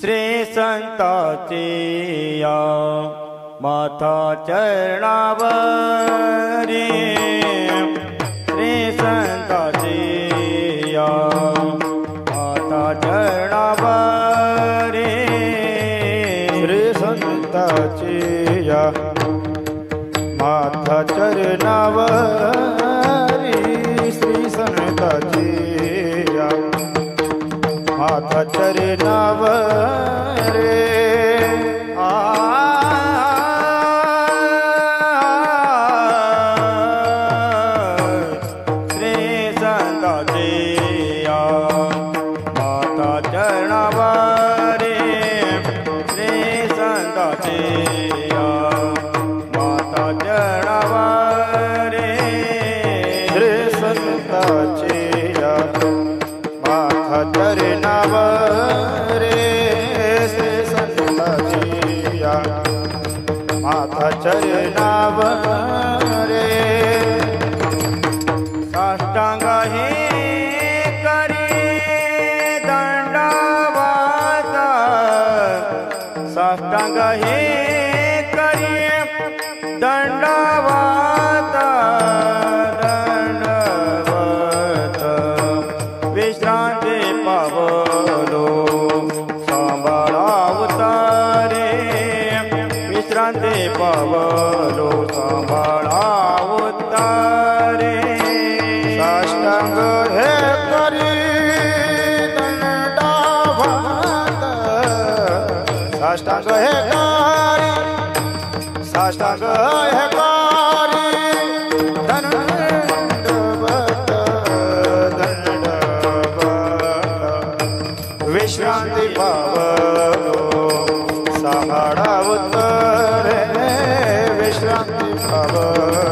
श्री संताचिया माथा चरणावरी श्री संताचिया माथा चरणावरी श्री संताचिया माथा चरणावरी श्री संताचिया माथा Amen. दण्डवत दण्डवत विश्रांती पावलो साबळा उतारे विश्रांती पावलो साबळा उतारे साष्टांग हे करी दण्डवत साष्टांग हे करी ਸਾਸ਼ਟਾਂਗ ਹਕਾਰੀ ਦਨੰਡ ਬਤ ਦਨੰਡ ਬਤ ਵਿਸ਼ਰਾਂਤੀ ਭਾਵ ਸਹਾੜਾ ਉਤਰੇ ਵਿਸ਼ਰਾਂਤੀ ਭਾਵ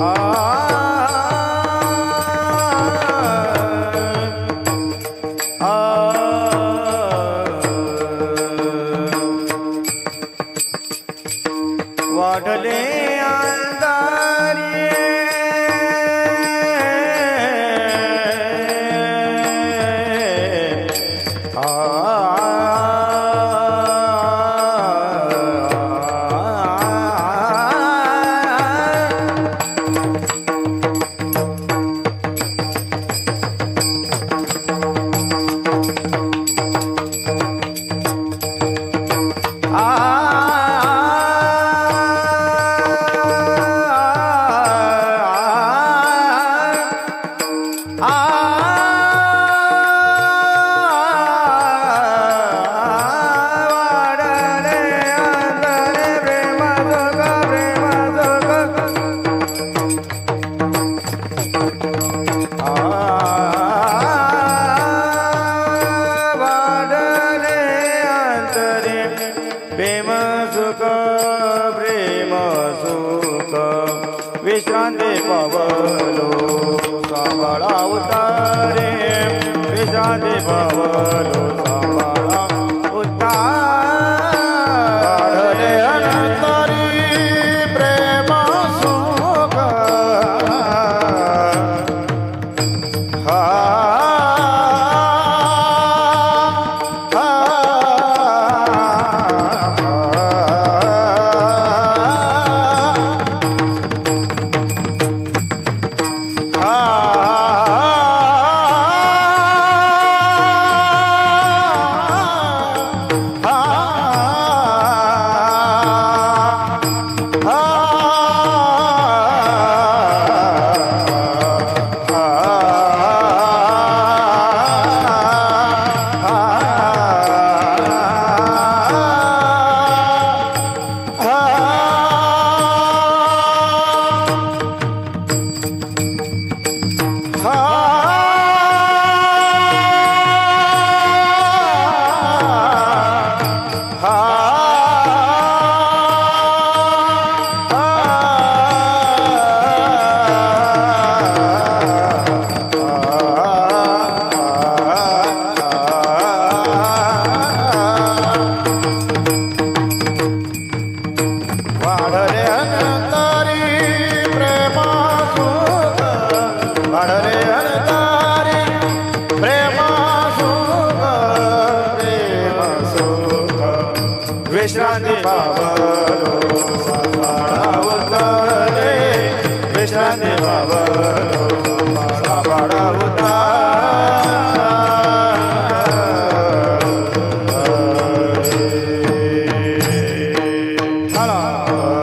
Oh. प्रेम सुख प्रेम सुख विश्रांती पावलो सांभाळा उतारे विश्रांती पावलो Jana Baba.